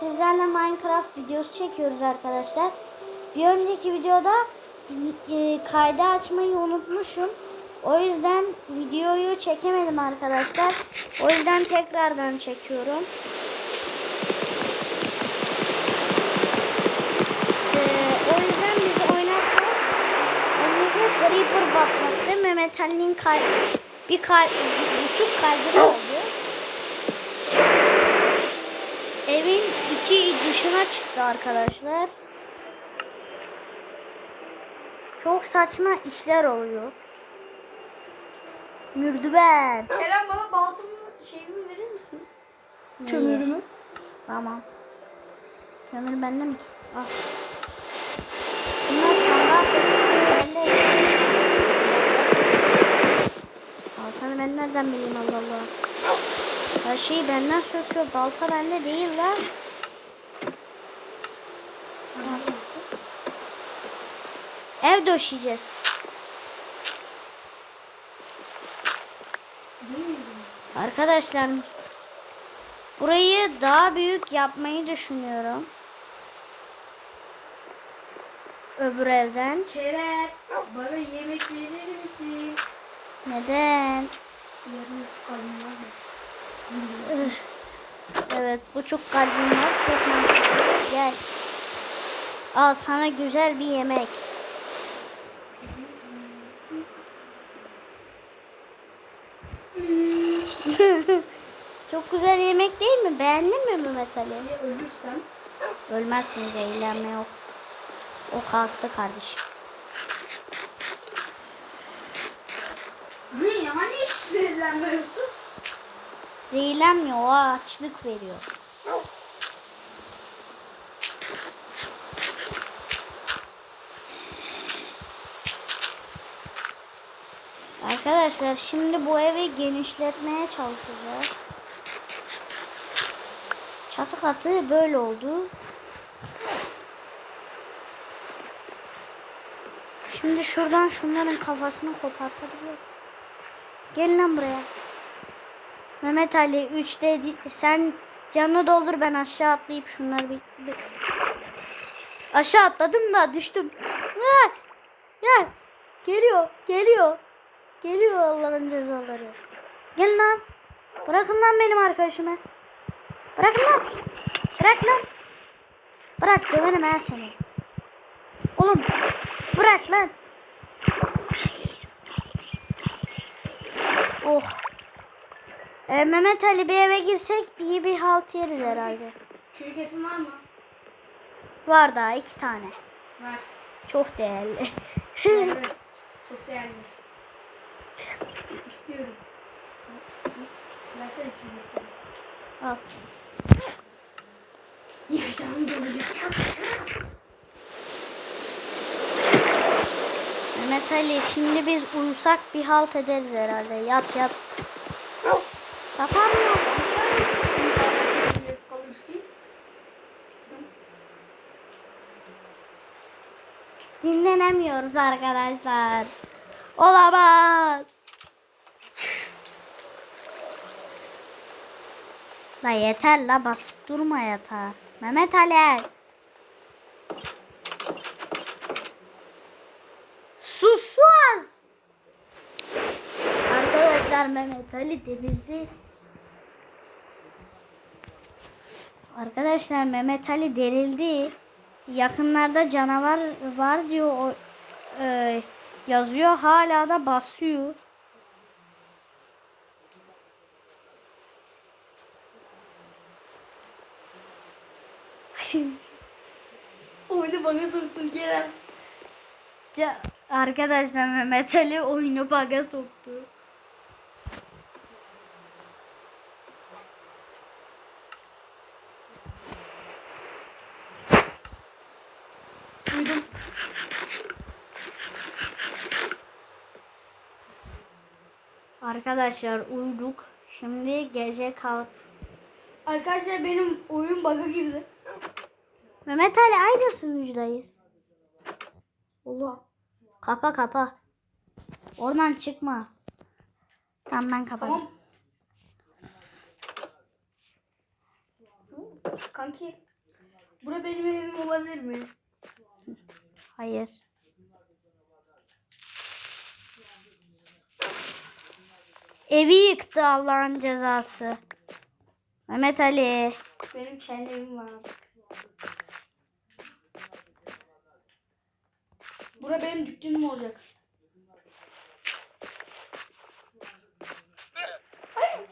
Sizlerle Minecraft videosu çekiyoruz arkadaşlar. Bir önceki videoda e, kaydı açmayı unutmuşum. O yüzden videoyu çekemedim arkadaşlar. O yüzden tekrardan çekiyorum. Ee, o yüzden bizi oynarken önümüze Creeper bakmaktı. Mehmet Ali'nin kalp, bir kalp, bir buçuk kalbi oldu. Evin içi dışına çıktı arkadaşlar. Çok saçma işler oluyor. Mürdüben. Kerem bana baltamı şeyimi verir misin? Kömürümü. Tamam. Kömür bende mi ki? Al. Bunlar sandığa bende. Baltanı ben nereden bileyim Allah Allah. Her şeyi benden söküyor. Balta bende değil lan. Ev döşeyeceğiz. Arkadaşlar burayı daha büyük yapmayı düşünüyorum. Öbür evden. Kerem bana yemek verir misin? Neden? Yarın kalbim Evet buçuk kalbim var. Çok mantıklı. Gel. Al sana güzel bir yemek. Çok güzel yemek değil mi? Beğendin mi Mehmet Ali? Ya ölürsem? Ölmezsin zehirlenme yok. O kalktı kardeşim. Ne ya hani hiç sinirlenme yoktu? Zehirlenmiyor o açlık veriyor. Arkadaşlar şimdi bu evi genişletmeye çalışacağız. Çatı katı böyle oldu. Şimdi şuradan şunların kafasını kopartabiliriz. Gelin lan buraya. Mehmet Ali 3'te sen canını doldur ben aşağı atlayıp şunları bir, bir- aşağı atladım da düştüm. Gel. Gel. Geliyor. Geliyor. Geliyor Allah'ın cezaları. Gel lan. Bırakın lan benim arkadaşımı. Bırakın lan. Bırak lan. Bırak döverim ha seni. Oğlum bırak lan. Oh. Ee, Mehmet Ali bir eve girsek iyi bir halt yeriz herhalde. Çürük etin var mı? Var daha iki tane. Var. Çok değerli. Evet. Çok değerli. İstiyorum. Versene çürük. Al. Ya canım. Mehmet Ali şimdi biz uyusak bir halt ederiz herhalde. Yat yat. Yapamıyorum. Dinlenemiyoruz arkadaşlar. Olamaz. La yeter la basıp durma yatağa. Mehmet Ali. Sus sus. Arkadaşlar Mehmet Ali delirdi. Arkadaşlar Mehmet Ali delirdi. Yakınlarda canavar var diyor o e, yazıyor hala da basıyor. Oyunu bana soktun Kerem. Arkadaşlar Mehmet Ali oyunu baga soktu. Duydum. Arkadaşlar uyuduk. Şimdi gece kalk. Arkadaşlar benim oyun bug'a girdi. Mehmet Ali aynı sunucudayız. Allah. Kapa kapa. Oradan çıkma. Tamam ben kapadım. Tamam. Kanki. Bura benim evim olabilir mi? Hayır. Evi yıktı Allah'ın cezası. Mehmet Ali. Benim kendi evim var. Bura benim dükkanım olacak. Hayır.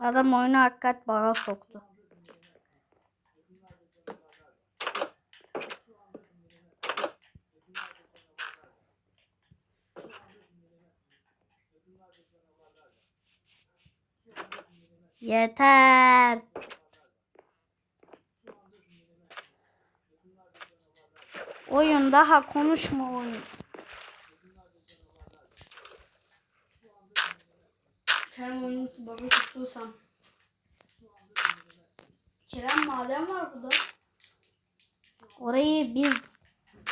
Adam oyunu hakikat bana soktu. Yeter. Oyun daha konuşma oyun. Kerem oyunusu baba tuttuysam. Kerem maden var burada. Orayı biz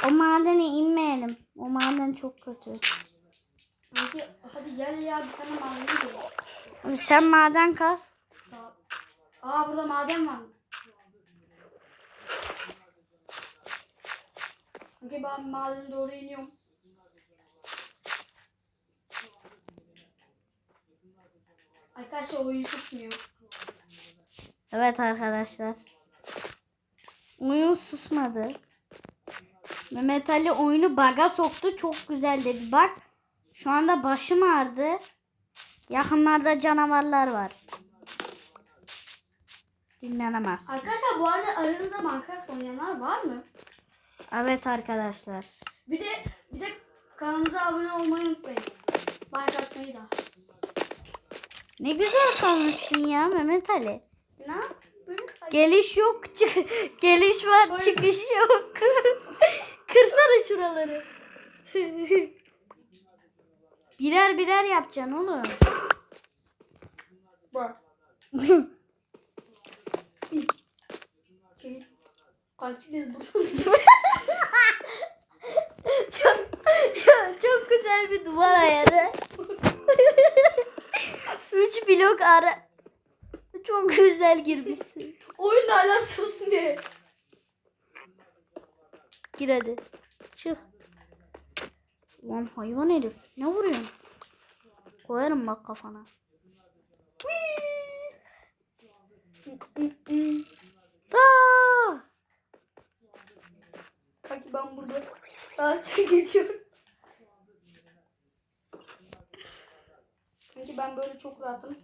o madene inmeyelim. O maden çok kötü. Kanki hadi gel ya bir tane maden. Sen maden kaz. Aa burada maden var. Kanki ben madene doğru iniyorum. Arkadaşlar oyun susmuyor. Evet arkadaşlar. Oyun susmadı. Mehmet Ali oyunu baga soktu. Çok güzel dedi. Bak şu anda başım ağrıdı. Yakınlarda canavarlar var. Dinlenemez. Arkadaşlar bu arada aranızda Minecraft oynayanlar var mı? Evet arkadaşlar. Bir de bir de kanalımıza abone olmayı unutmayın. Like atmayı da. Ne güzel kalmışsın ya Mehmet Ali. Ne? Böyle Geliş yok. Geliş var, çıkış yok. Kırsana şuraları. birer birer yapacaksın oğlum. Bak. Biz çok, çok, çok güzel bir duvar ayarı. Üç blok ara. Çok güzel girmişsin. Oyun hala susmuyor. Gir hadi. Çık. Lan hayvan herif. Ne vuruyorsun? Koyarım bak kafana. Aa! Kanki ben burada rahatça geçiyorum. Kanki ben böyle çok rahatım.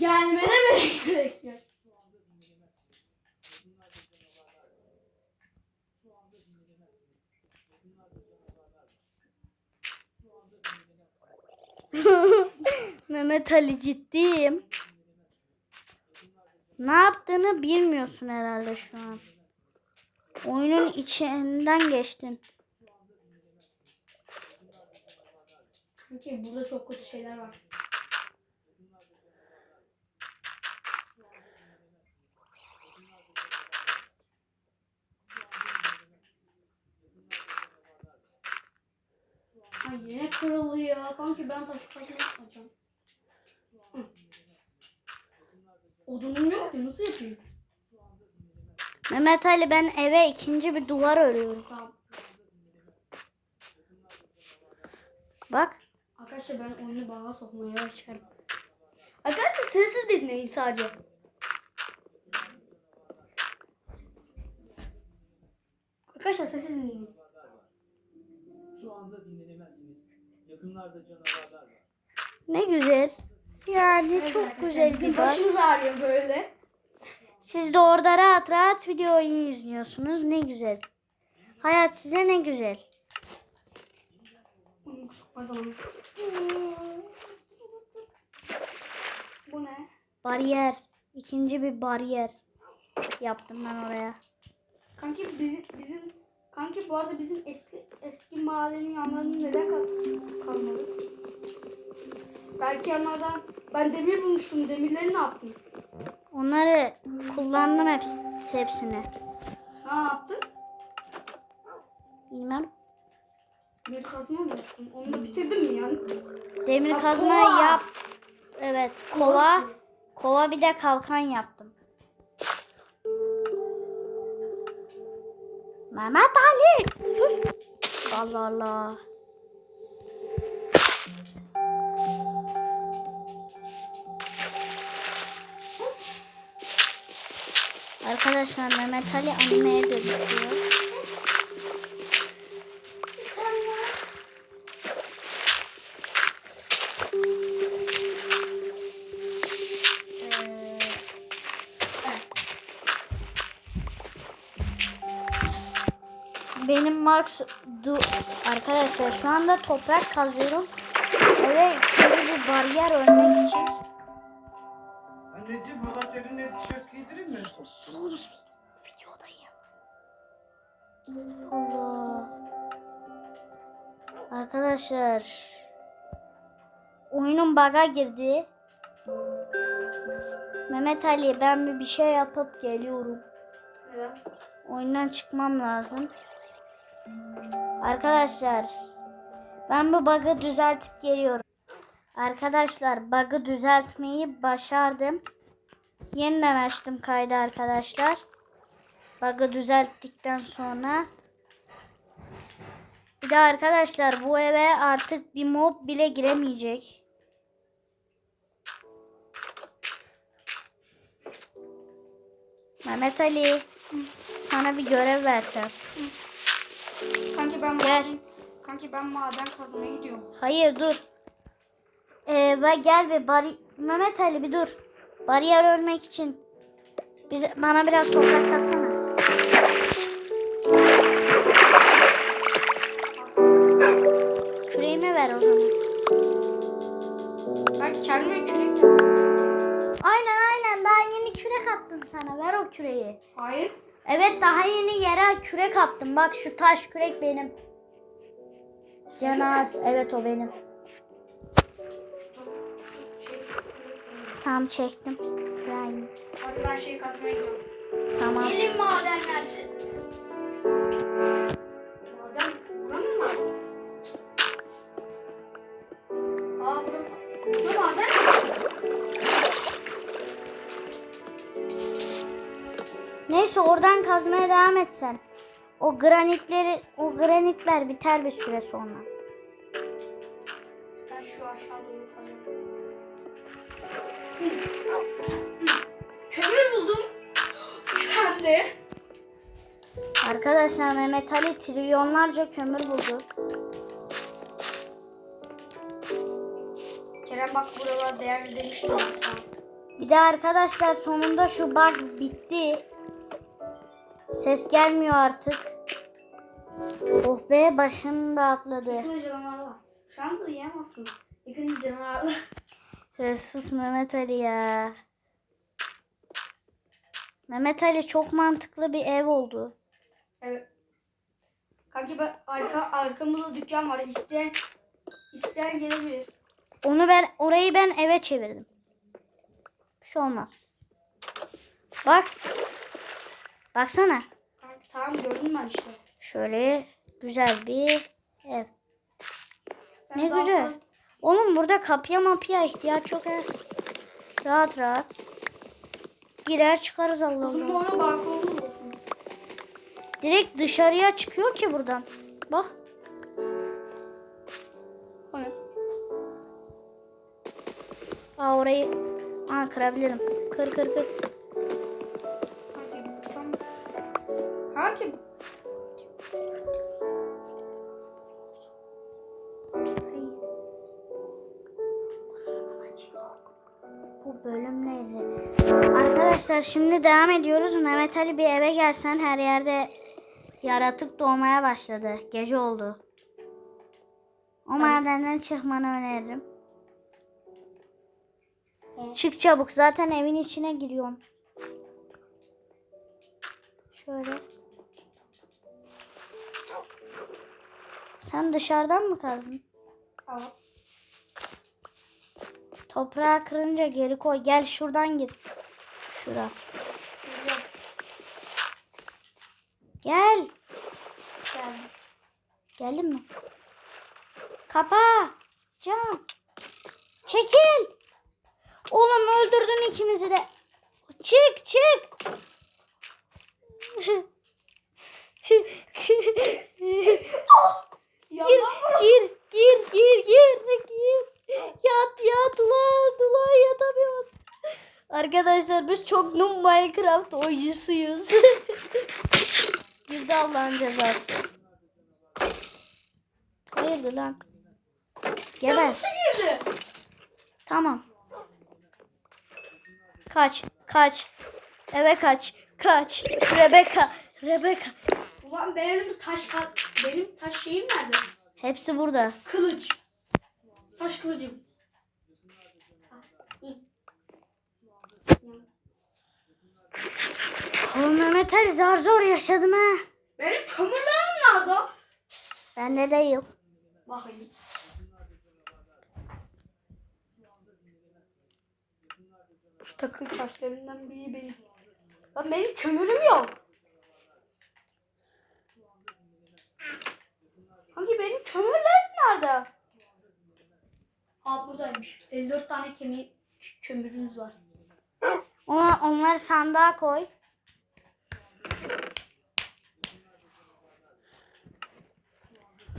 Gelmene mi gerek yok? Mehmet Ali ciddiyim. Ne yaptığını bilmiyorsun herhalde şu an. Oyunun içinden geçtin. Kanki burada çok kötü şeyler var. Ay yine kırılıyor. Kanki ben taş kazma yapacağım. Odunum yok ya nasıl yapayım? Mehmet Ali ben eve ikinci bir duvar örüyorum. Tamam. Bak. Arkadaşlar ben oyunu bağa sokmaya başlarım. Arkadaşlar sessiz dinleyin sadece. Arkadaşlar sessiz dinleyin. Şu anda dinlenemezsiniz. Yakınlarda canavarlar var. Ne güzel. Yani çok güzel Bizim başımız ağrıyor böyle. Siz de orada rahat rahat videoyu izliyorsunuz. Ne güzel. Hayat size ne güzel. Bu ne? Bariyer. İkinci bir bariyer yaptım ben oraya. Kanki bizim, bizim kanki bu arada bizim eski eski mahallenin yanlarında neden kal kalmadı? Belki yanlardan ben demir bulmuştum. Demirleri ne yaptın? Onları kullandım hepsi, hepsini. Ne yaptın? Bilmem. Bir kazma mı yaptın? Onu da bitirdin mi yani? Demir Ha, kazma kova. yap. Evet kova. Kova bir de kalkan yaptım. Mehmet Ali sus. Allah Allah. Arkadaşlar Mehmet Ali animeye dönüşüyor. Ee, Benim Max du arkadaşlar şu anda toprak kazıyorum. Evet şöyle bir bariyer örmek için. Anneciğim baba seninle tişört giydireyim mi? Sus. Videodayım. Allah. Arkadaşlar. Oyunun bug'a girdi. Mehmet Ali ben bir bir şey yapıp geliyorum. Neden? Oyundan çıkmam lazım. Arkadaşlar ben bu bug'ı düzeltip geliyorum. Arkadaşlar bug'ı düzeltmeyi başardım. Yeniden açtım kaydı arkadaşlar. Bug'ı düzelttikten sonra. Bir de arkadaşlar bu eve artık bir mob bile giremeyecek. Mehmet Ali sana bir görev versem. Kanki ben Gel. maden, kanki ben maden kazmaya gidiyorum. Hayır dur. Ee, ve gel ve bari Mehmet Ali bir dur. Bariyer örmek için bize bana biraz toprak katsana. Küreğimi ver o zaman. Ben kendime kürek. Aynen aynen daha yeni kürek attım sana. Ver o küreği. Hayır. Evet daha yeni yere kürek attım. Bak şu taş kürek benim. Cenaz evet o benim. Tamam çektim. Küreğimi. Hadi ben şey kazmaya gidiyorum. Tamam. Gelin madenler. Maden buranın mı? Aa maden. Neyse oradan kazmaya devam et sen. O granitleri, o granitler biter bir süre sonra. Kömür buldum. De. Arkadaşlar Mehmet Ali trilyonlarca kömür buldu. Kerem bak buralar değerli demiştim sana. Bir de arkadaşlar sonunda şu bug bitti. Ses gelmiyor artık. Oh be başım rahatladı. Yakında canavar var. Şu anda uyuyamazsın. Yakında canavar var. Ee, sus Mehmet Ali ya. Mehmet Ali çok mantıklı bir ev oldu. Evet. Kanki ben arka arkamızda dükkan var. İsteyen isteyen gelebilir. Onu ben orayı ben eve çevirdim. Bir şey olmaz. Bak. Baksana. Kanki tamam gördüm ben işte. Şöyle güzel bir ev. Ben Ne güzel. fazla- Oğlum burada kapıya mapıya ihtiyaç yok ya. Rahat rahat. Girer çıkarız Allah Allah. Direkt dışarıya çıkıyor ki buradan. Bak. O ne? Aa orayı Aa, kırabilirim. Kır kır kır. Arkadaşlar şimdi devam ediyoruz. Mehmet Ali bir eve gelsen her yerde yaratık doğmaya başladı. Gece oldu. O madenden çıkmanı öneririm. Çık çabuk. Zaten evin içine giriyorsun. Şöyle. Sen dışarıdan mı kazdın? Al. Toprağı kırınca geri koy. Gel şuradan gir. Şura. Geliyorum. Gel. Geldim. Geldin mi? Kapa. Can. Çekil. Oğlum öldürdün ikimizi de. Çık çık. Ya gir, lan gir, gir, gir, gir, gir. Yat, yat, ulan, ulan yatamıyoruz. Arkadaşlar biz çok noob Minecraft oyuncusuyuz. Girdi Allah'ın cezası. Hayırdır lan? Geber. nasıl girdi? Tamam. Kaç, kaç. Eve kaç, kaç. Rebecca, Rebecca. Ulan benim taş benim taş şeyim nerede? Hepsi burada. Kılıç. Taş kılıcım. Oğlum Mehmet Ali zar zor yaşadım ha. Benim kömürlerim nerede? Ben de değil. Bakayım. Şu takım taşlarından biri benim. Lan benim kömürüm yok. Hangi benim kömürlerim nerede? Ha buradaymış. 54 tane kemi kömürümüz var. Ona, onları sandığa koy.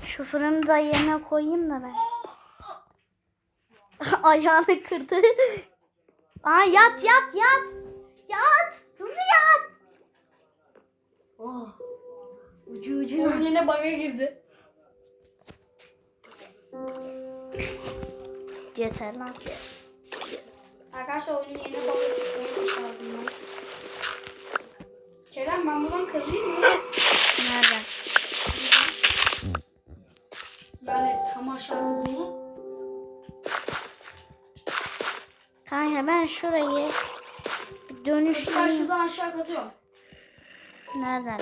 Şu fırını da yerine koyayım da ben. Ayağını kırdı. Aa yat yat yat. Yat. Hızlı yat. Oh. Ucu ucuna. Oyun yine bug'a girdi. Yeter lan. Arkadaşlar oyunu yeni başladım ben. Kerem ben buradan kazıyım mı? Nereden? Aşağısı. Kanka ben şurayı bir Ben dönüştüreyim. şuradan aşağı kazıyorum. Nereden?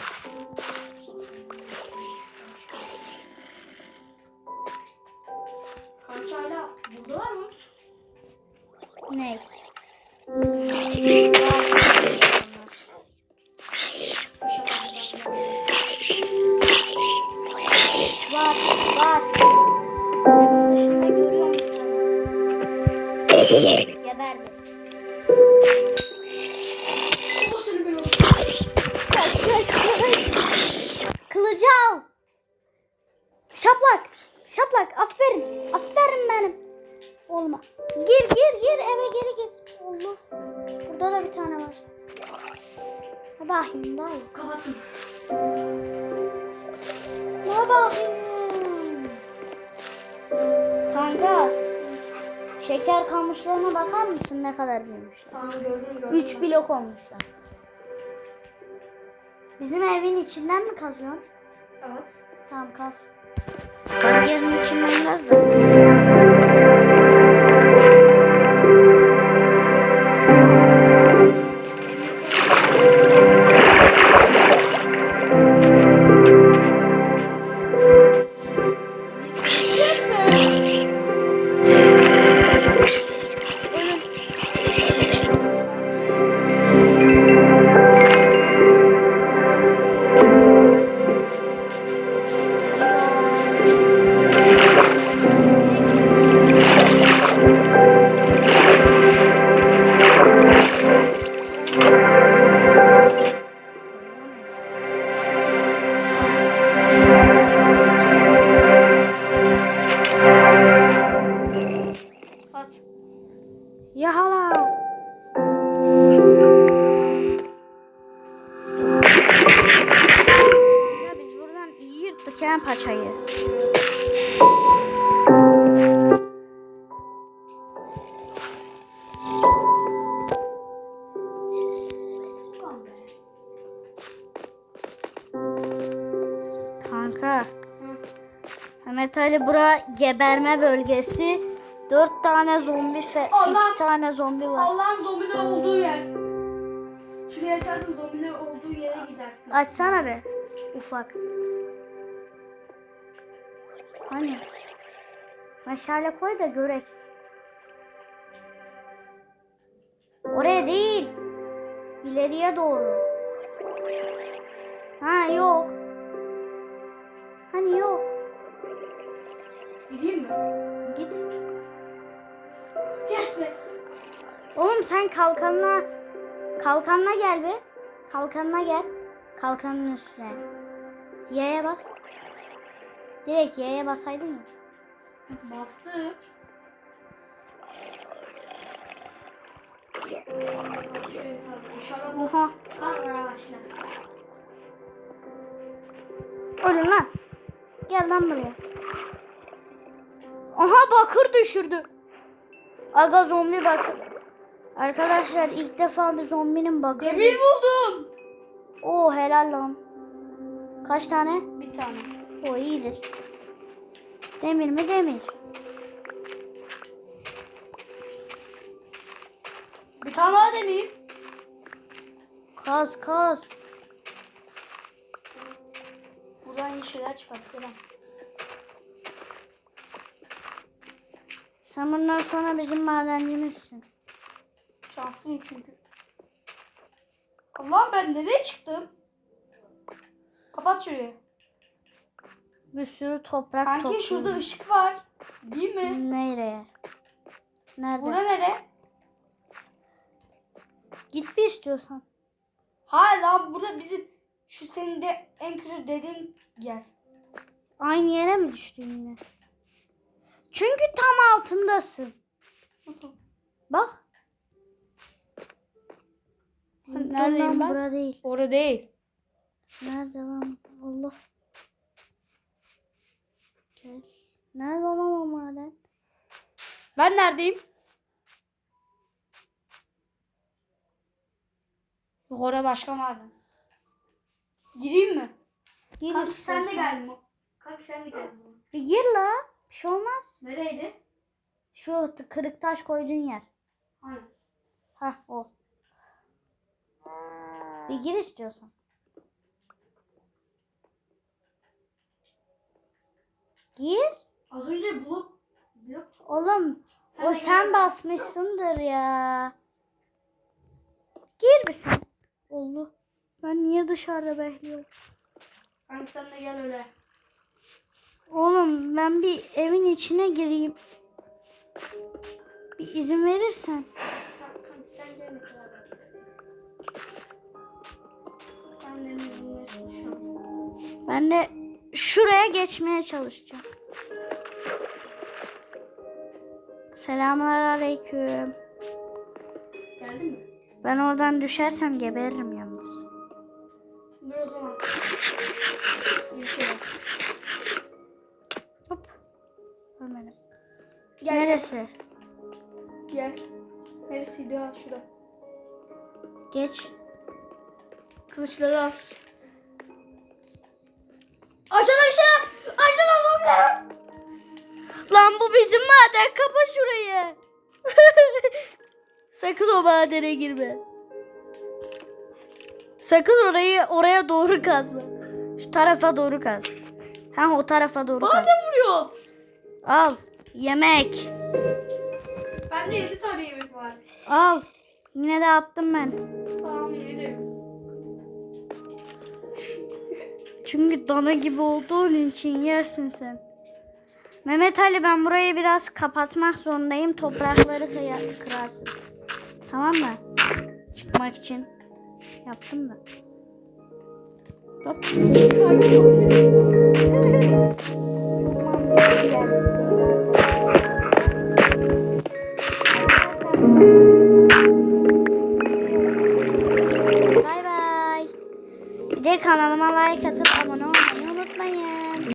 Kançayla buradalar mı? Ne? Bir tane. Geberdi. Allah seni belanı. Kaç, kaç, kaç. Kılıcı al. Şaplak. Şaplak. Aferin. Aferin benim. Olma. Gir gir gir eve geri gir. Allah. Burada da bir tane var. Bakayım daha iyi. Kapattım. Şeker kamışlarına bakar mısın ne kadar büyümüşler? Tamam gördüm gördüm. 3 blok olmuşlar. Bizim evin içinden mi kazıyorsun? Evet. Tamam kaz. Yerin içinden kaz da. Geberme bölgesi. Dört tane zombi ve Allah! iki tane zombi var. Allah'ın zombiler olduğu yer. Şuraya açarsın zombiler olduğu yere gidersin. Açsana be. Ufak. Hani? Meşale koy da görek. Oraya değil. İleriye doğru. Ha yok. Hani yok. Gideyim mi? Git. Yes be. Oğlum sen kalkanına kalkanına gel be. Kalkanına gel. Kalkanın üstüne. Y'ye bas. Direkt Y'ye basaydın ya. Bastım. Oha. Ölün lan. Gel lan buraya. Aha bakır düşürdü. Aga zombi bakır. Arkadaşlar ilk defa bir zombinin bakır. Demir buldum. Oo helal lan. Kaç tane? Bir tane. O iyidir. Demir mi demir? Bir tane daha demir. Kaz kaz. Buradan iyi şeyler çıkartıyorum. Sen bundan sonra bizim madencimizsin. Şanslıyım çünkü. Allah'ım ben nereye çıktım? Kapat şurayı. Bir sürü toprak Kanki topluyoruz. şurada ışık var. Değil mi? Nereye? Nerede? Bura nere? Git bir istiyorsan. Hayır lan burada bizim şu senin de en kötü dediğin yer. Aynı yere mi düştün yine? Çünkü tam altındasın. Nasıl? Bak. Neredeyim Dur lan, ben? Bura değil. Orada değil. Nerede lan? Allah. Gel. Nerede lan o maden? Ben neredeyim? Yok orada başka maden. Gireyim mi? Gir istiyorsan. sen de geldin. Kanki sen de geldin. Bir gir la. Bir şey olmaz. Nereydi? Şu t- kırık taş koyduğun yer. Hani? Hah o. Bir gir istiyorsan. Gir. Az önce blok blok. Oğlum Sen o de sen gel. basmışsındır ya. Gir bir sen. Oldu. Ben niye dışarıda bekliyorum? Kanki sen de gel öyle. Oğlum ben bir evin içine gireyim. Bir izin verirsen. Ben de şuraya geçmeye çalışacağım. Selamlar aleyküm. Geldin mi? Ben oradan düşersem geberirim yalnız. Dur o zaman. Gel, Neresi? Gel. Neresiydi ha şura. Geç. Kılıçları al. Aşağıda bir şey var. Aşağıda zombi. Lan bu bizim maden. Kapa şurayı. Sakın o madene girme. Sakın orayı oraya doğru kazma. Şu tarafa doğru kaz. Ha o tarafa doğru kaz. Bana vuruyor. Al. Yemek. Bende 7 tane yemek var. Al. Yine de attım ben. Tamam yedim. Çünkü dana gibi olduğun için yersin sen. Mehmet Ali ben burayı biraz kapatmak zorundayım. Toprakları kırarsın. Tamam mı? Çıkmak için. Yaptım da. Hop. kanalıma like atıp abone olmayı unutmayın.